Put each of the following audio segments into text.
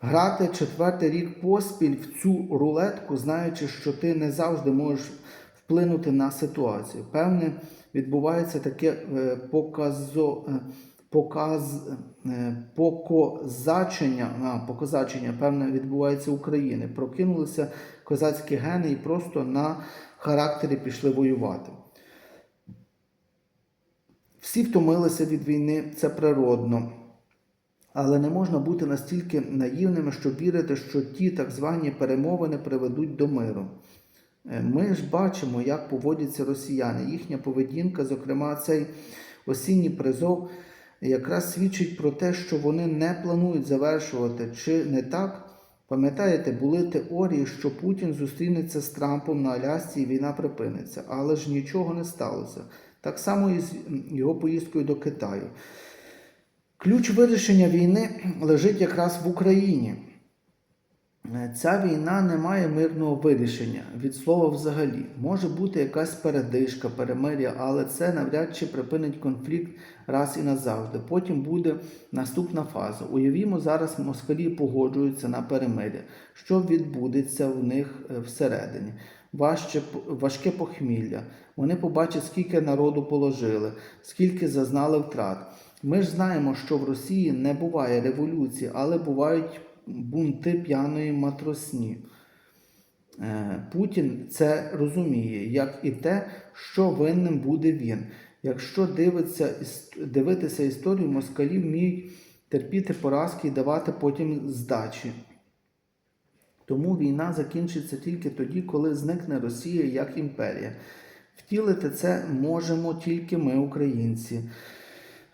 Грати четвертий рік поспіль в цю рулетку, знаючи, що ти не завжди можеш вплинути на ситуацію. Певне, відбувається таке е, показо, е, показ, е, покозачення, а, покозачення, певне, відбувається України. Прокинулися козацькі гени і просто на характері пішли воювати. Всі втомилися від війни, це природно. Але не можна бути настільки наївними, щоб вірити, що ті так звані перемовини приведуть до миру. Е, Ми ж бачимо, як поводяться росіяни. Їхня поведінка, зокрема, цей осінній призов, якраз свідчить про те, що вони не планують завершувати. Чи не так? Пам'ятаєте, були теорії, що Путін зустрінеться з Трампом на Алясці і війна припиниться, але ж нічого не сталося. Так само і з його поїздкою до Китаю. Ключ вирішення війни лежить якраз в Україні. Е, Ця війна не має мирного вирішення від слова взагалі. Може бути якась передишка, перемир'я, але це навряд чи припинить конфлікт раз і назавжди. Потім буде наступна фаза. Уявімо, зараз москалі погоджуються на перемир'я. Що відбудеться в них е, всередині? Важче, важке похмілля. Вони побачать, скільки народу положили, скільки зазнали втрат. Ми ж знаємо, що в Росії не буває революції, але бувають бунти п'яної матросні. Е, Путін це розуміє, як і те, що винним буде він. Якщо дивиться, дивитися історію, москалі вміють терпіти поразки і давати потім здачі. Тому війна закінчиться тільки тоді, коли зникне Росія як імперія. Втілити це можемо тільки ми, українці.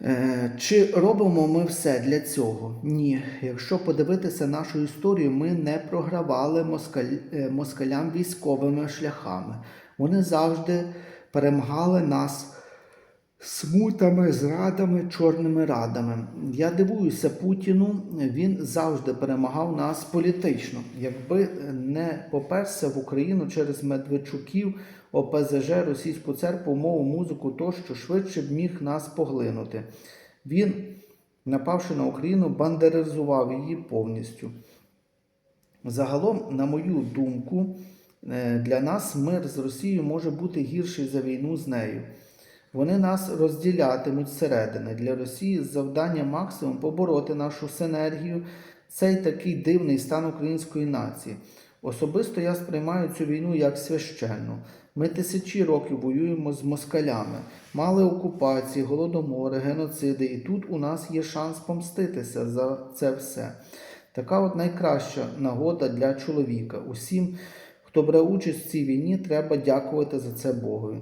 Е, Чи робимо ми все для цього? Ні. Якщо подивитися нашу історію, ми не програвали москаль, е, москалям військовими шляхами. Вони завжди перемагали нас смутами, зрадами, чорними радами. Я дивуюся Путіну, він завжди перемагав нас політично. Якби не поперся в Україну через Медведчуків, ОПЗЖ, російську церкву, мову, музику, тощо швидше б міг нас поглинути. Він, напавши на Україну, бандеризував її повністю. Загалом, на мою думку, е, для нас мир з Росією може бути гірший за війну з нею. Вони нас розділятимуть зсередини. Для Росії завдання максимум побороти нашу синергію, цей такий дивний стан української нації. Особисто я сприймаю цю війну як священну. Ми тисячі років воюємо з москалями, мали окупації, голодомори, геноциди, і тут у нас є шанс помститися за це все. Така от найкраща нагода для чоловіка. Усім, хто бере участь в цій війні, треба дякувати за це Богові.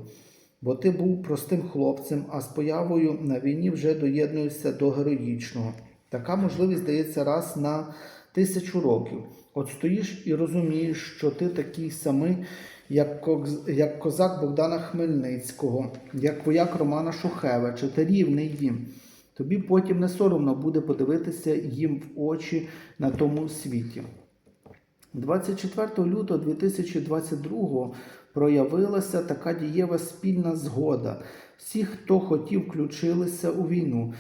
Бо ти був простим хлопцем, а з появою на війні вже доєднуєшся до героїчного. Така можливість дається раз на тисячу років. От стоїш і розумієш, що ти такий самий, як, козак Богдана Хмельницького, як вояк Романа Шухевича, ти рівний їм. Тобі потім не соромно буде подивитися їм в очі на тому світі. 24 лютого 2022 проявилася така дієва спільна згода. Всі, хто хотів, включилися у війну.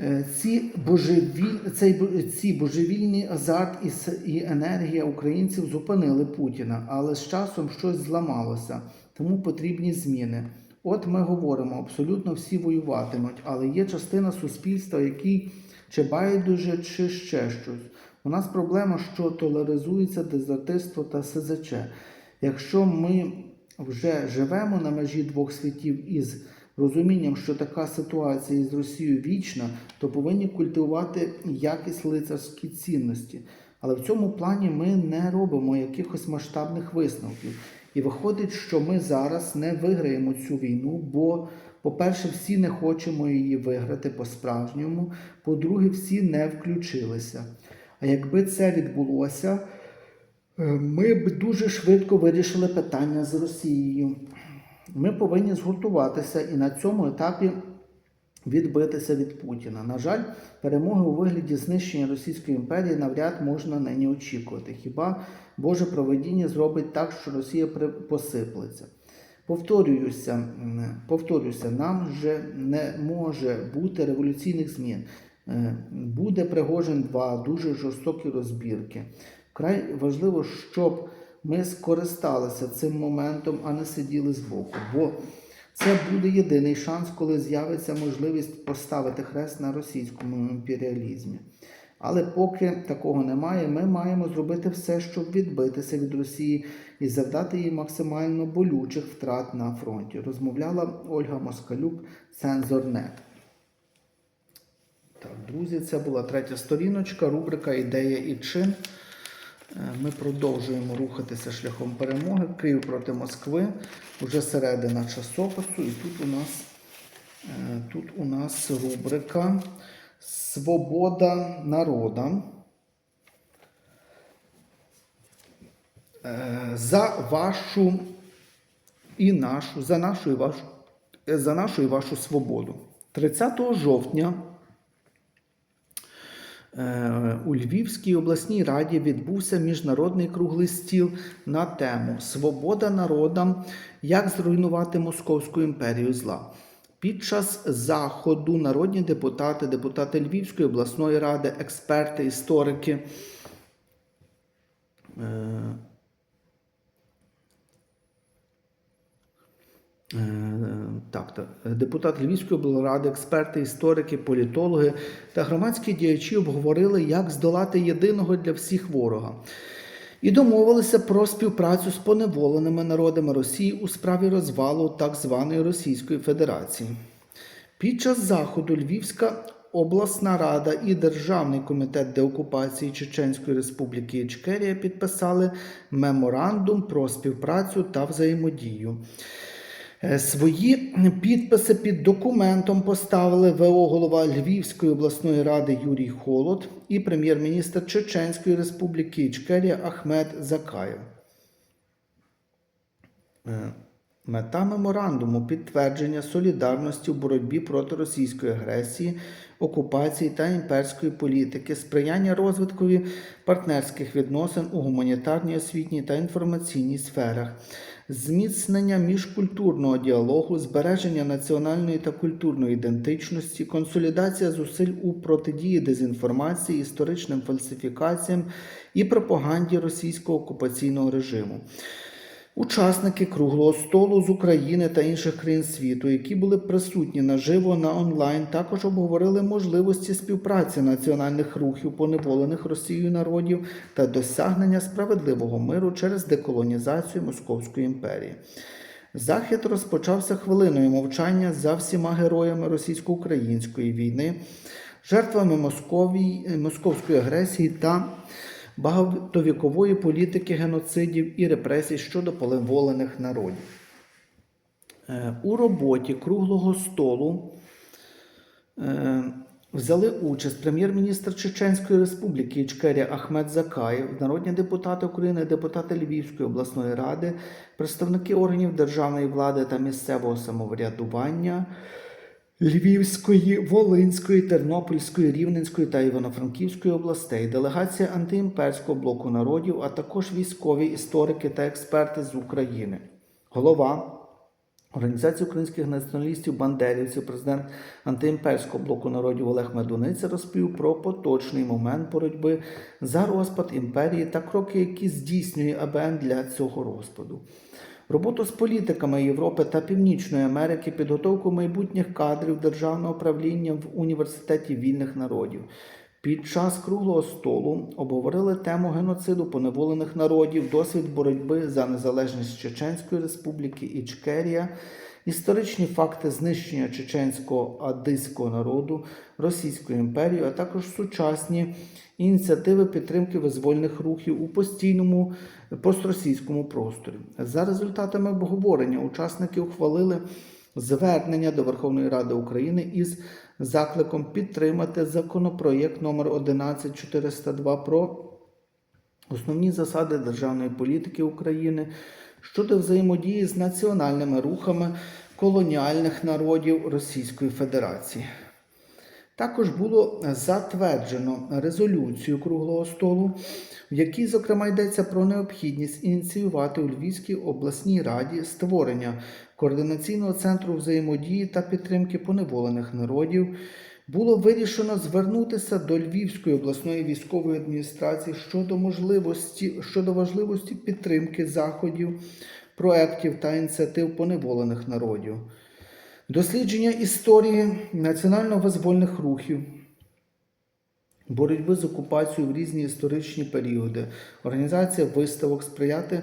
Е, Ці, божевіль... цей... ці божевільний азарт і, енергія українців зупинили Путіна, але з часом щось зламалося, тому потрібні зміни. От ми говоримо, абсолютно всі воюватимуть, але є частина суспільства, який чи байдуже, чи ще щось. У нас проблема, що толеризується дезертирство та СЗЧ. Якщо ми вже живемо на межі двох світів із розумінням, що така ситуація із Росією вічна, то повинні культивувати якість лицарські цінності. Але в цьому плані ми не робимо якихось масштабних висновків. І виходить, що ми зараз не виграємо цю війну, бо, по-перше, всі не хочемо її виграти по-справжньому, по-друге, всі не включилися. А якби це відбулося, е, ми б дуже швидко вирішили питання з Росією. Ми повинні згуртуватися і на цьому етапі відбитися від Путіна. На жаль, перемоги у вигляді знищення Російської імперії навряд можна нині очікувати. Хіба Боже проведіння зробить так, що Росія посиплеться? Повторююся, м, повторюся, нам же не може бути революційних змін. Е, Буде Пригожин 2, дуже жорстокі розбірки. Вкрай важливо, щоб ми скористалися цим моментом, а не сиділи збоку. Бо це буде єдиний шанс, коли з'явиться можливість поставити хрест на російському імперіалізмі. Але поки такого немає, ми маємо зробити все, щоб відбитися від Росії і завдати їй максимально болючих втрат на фронті. Розмовляла Ольга Москалюк, Цензорнет. Так, друзі, це була третя сторіночка, рубрика Ідея і чин. Е, Ми продовжуємо рухатися шляхом перемоги. Київ проти Москви. Уже середина часопису. І тут у нас, е, тут у нас рубрика Свобода народа. Е, За вашу і нашу, за нашу і вашу, за нашу і вашу свободу. 30 жовтня у Львівській обласній раді відбувся міжнародний круглий стіл на тему Свобода народам. Як зруйнувати Московську імперію зла. Під час заходу народні депутати, депутати Львівської обласної ради, експерти, історики. е, Е, Так, так. Депутати Львівської облради, експерти, історики, політологи та громадські діячі обговорили, як здолати єдиного для всіх ворога. І домовилися про співпрацю з поневоленими народами Росії у справі розвалу так званої Російської Федерації. Під час заходу Львівська обласна рада і Державний комітет деокупації Чеченської Республіки Ічкерія підписали меморандум про співпрацю та взаємодію. Е, Свої підписи під документом поставили ВО голова Львівської обласної ради Юрій Холод і прем'єр-міністр Чеченської Республіки Ічкерія Ахмед Закаєв. Е, Мета меморандуму підтвердження солідарності у боротьбі проти російської агресії, окупації та імперської політики, сприяння розвиткові партнерських відносин у гуманітарній, освітній та інформаційній сферах, зміцнення міжкультурного діалогу, збереження національної та культурної ідентичності, консолідація зусиль у протидії дезінформації, історичним фальсифікаціям і пропаганді російського окупаційного режиму. Учасники круглого столу з України та інших країн світу, які були присутні наживо на онлайн, також обговорили можливості співпраці національних рухів поневолених Росією народів та досягнення справедливого миру через деколонізацію Московської імперії. Захід розпочався хвилиною мовчання за всіма героями російсько-української війни, жертвами Московії, московської агресії та багатовікової політики геноцидів і репресій щодо поневолених народів. Е, У роботі круглого столу е, взяли участь прем'єр-міністр Чеченської Республіки Ічкерія Ахмед Закаєв, народні депутати України, депутати Львівської обласної ради, представники органів державної влади та місцевого самоврядування. Львівської, Волинської, Тернопільської, Рівненської та Івано-Франківської областей, делегація антиімперського блоку народів, а також військові історики та експерти з України. Голова Організації українських націоналістів Бандерівців, президент антиімперського блоку народів Олег Медуниця розповів про поточний момент боротьби за розпад імперії та кроки, які здійснює АБН для цього розпаду. Роботу з політиками Європи та Північної Америки, підготовку майбутніх кадрів державного правління в університеті вільних народів. Під час круглого столу обговорили тему геноциду поневолених народів, досвід боротьби за незалежність Чеченської Республіки Ічкерія, історичні факти знищення чеченського адиського народу, Російської імперії, а також сучасні ініціативи підтримки визвольних рухів у постійному постросійському просторі. За результатами обговорення учасники ухвалили звернення до Верховної Ради України із закликом підтримати законопроєкт номер 11402 про основні засади державної політики України щодо взаємодії з національними рухами колоніальних народів Російської Федерації. Також було затверджено резолюцію круглого столу, в якій, зокрема, йдеться про необхідність ініціювати у Львівській обласній раді створення координаційного центру взаємодії та підтримки поневолених народів, було вирішено звернутися до Львівської обласної військової адміністрації щодо можливості щодо важливості підтримки заходів, проєктів та ініціатив поневолених народів, дослідження історії національно-визвольних рухів, боротьби з окупацією в різні історичні періоди, організація виставок, сприяти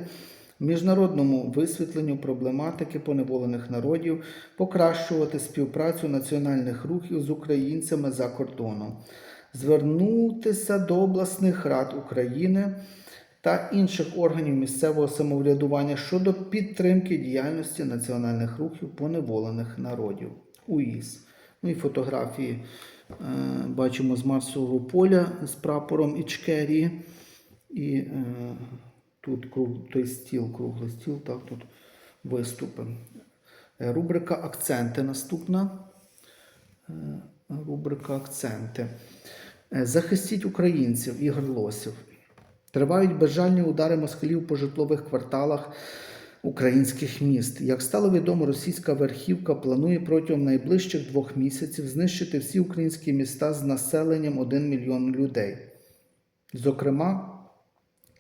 міжнародному висвітленню проблематики поневолених народів, покращувати співпрацю національних рухів з українцями за кордоном, звернутися до обласних рад України та інших органів місцевого самоврядування щодо підтримки діяльності національних рухів поневолених народів. УІС. Ну і фотографії е, бачимо з Марсового поля з прапором Ічкерії. І е, тут круг, той стіл, круглий стіл, так, тут виступи. Е, Рубрика Акценти наступна. Е, Рубрика Акценти. Е, Захистіть українців Ігор Лосів. Тривають безжальні удари москалів по житлових кварталах українських міст. Як стало відомо, російська верхівка планує протягом найближчих двох місяців знищити всі українські міста з населенням 1 мільйон людей. Зокрема,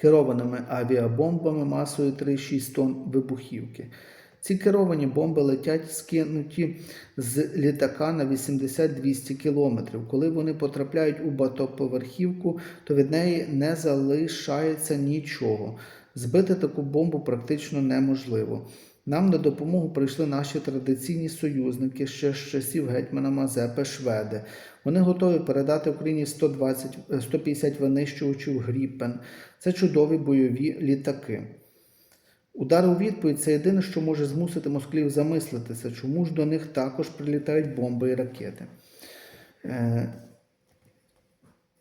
керованими авіабомбами масою 3,6 тонн вибухівки. Ці керовані бомби летять скинуті з літака на 80-200 кілометрів. Коли вони потрапляють у батоповерхівку, то від неї не залишається нічого. Збити таку бомбу практично неможливо. Нам на допомогу прийшли наші традиційні союзники ще з часів гетьмана Мазепи Шведи. Вони готові передати Україні 120, е, 150 винищувачів Гріпен. Це чудові бойові літаки. Удар у відповідь це єдине, що може змусити москалів замислитися, чому ж до них також прилітають бомби і ракети. Е,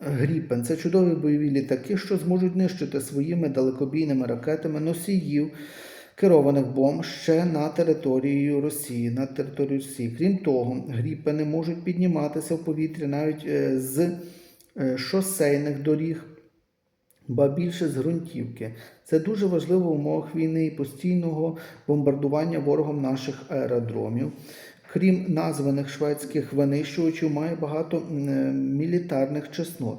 Гріпен це чудові бойові літаки, що зможуть нищити своїми далекобійними ракетами носіїв керованих бомб ще на територію Росії. На територію Росії. Крім того, гріпени можуть підніматися в повітря навіть е, з е, шосейних доріг, ба більше з ґрунтівки. Це дуже важливо в умовах війни і постійного бомбардування ворогом наших аеродромів. Крім названих шведських винищувачів, має багато е, мілітарних чеснот,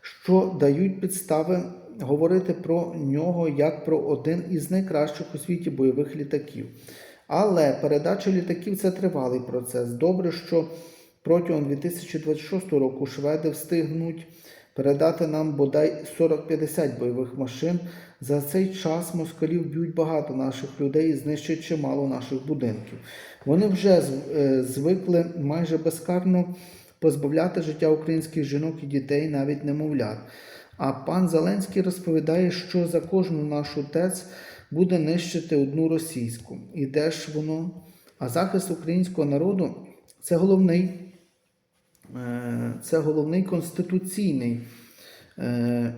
що дають підстави говорити про нього як про один із найкращих у світі бойових літаків. Але передача літаків це тривалий процес. Добре, що протягом 2026 року шведи встигнуть передати нам бодай 40-50 бойових машин. За цей час москалів б'ють багато наших людей і знищать чимало наших будинків. Вони вже е, звикли майже безкарно позбавляти життя українських жінок і дітей, навіть немовлят. А пан Зеленський розповідає, що за кожну нашу ТЕЦ буде нищити одну російську. І де ж воно? А захист українського народу це головний, е, це головний конституційний е,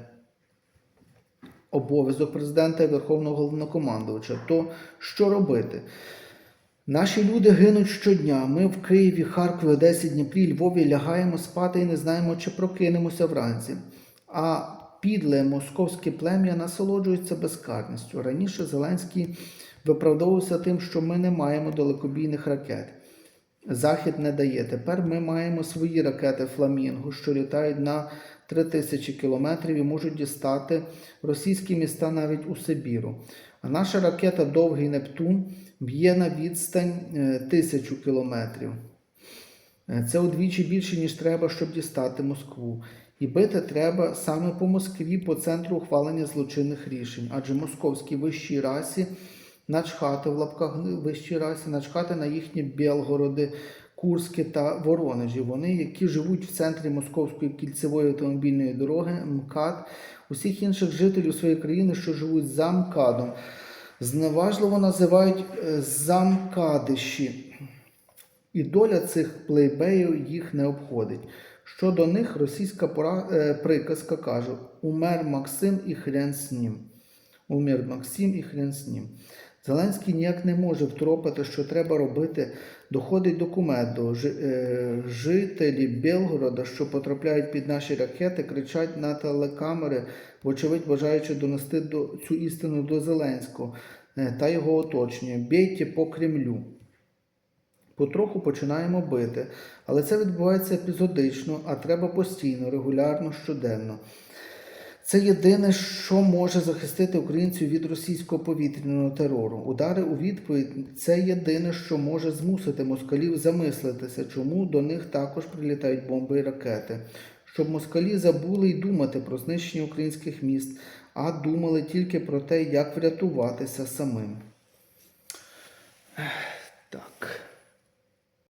обов'язок президента і Верховного головнокомандувача. То що робити? Наші люди гинуть щодня. Ми в Києві, Харкові, Одесі, Дніпрі, Львові лягаємо спати і не знаємо, чи прокинемося вранці. А підле московське плем'я насолоджується безкарністю. Раніше Зеленський виправдовувався тим, що ми не маємо далекобійних ракет. Захід не дає. Тепер ми маємо свої ракети Фламінго, що літають на 3000 кілометрів і можуть дістати російські міста навіть у Сибіру. А наша ракета Довгий Нептун б'є на відстань е, тисячу кілометрів. Е, Це удвічі більше, ніж треба, щоб дістати Москву. І бити треба саме по Москві, по центру ухвалення злочинних рішень, адже московській вищій расі начхати в лапках вищій расі, начхати на їхні Білгороди, Курські та Воронежі. Вони, які живуть в центрі Московської кільцевої автомобільної дороги, МКАД, усіх інших жителів своєї країни, що живуть за МКАДом, зневажливо називають е, замкадиші. І доля цих плейбеїв їх не обходить. Щодо них російська е, приказка каже: Умер Максим і хрен з ним. Умер Максим і хрен з ним. Зеленський ніяк не може втропити, що треба робити. Доходить документ до е, жителі Білгорода, що потрапляють під наші ракети, кричать на телекамери, вочевидь бажаючи донести до, цю істину до Зеленського е, та його оточення. Бійте по Кремлю. Потроху починаємо бити, але це відбувається епізодично, а треба постійно, регулярно, щоденно. Це єдине, що може захистити українців від російського повітряного терору. Удари у відповідь це єдине, що може змусити москалів замислитися, чому до них також прилітають бомби і ракети. Щоб москалі забули й думати про знищення українських міст, а думали тільки про те, як врятуватися самим.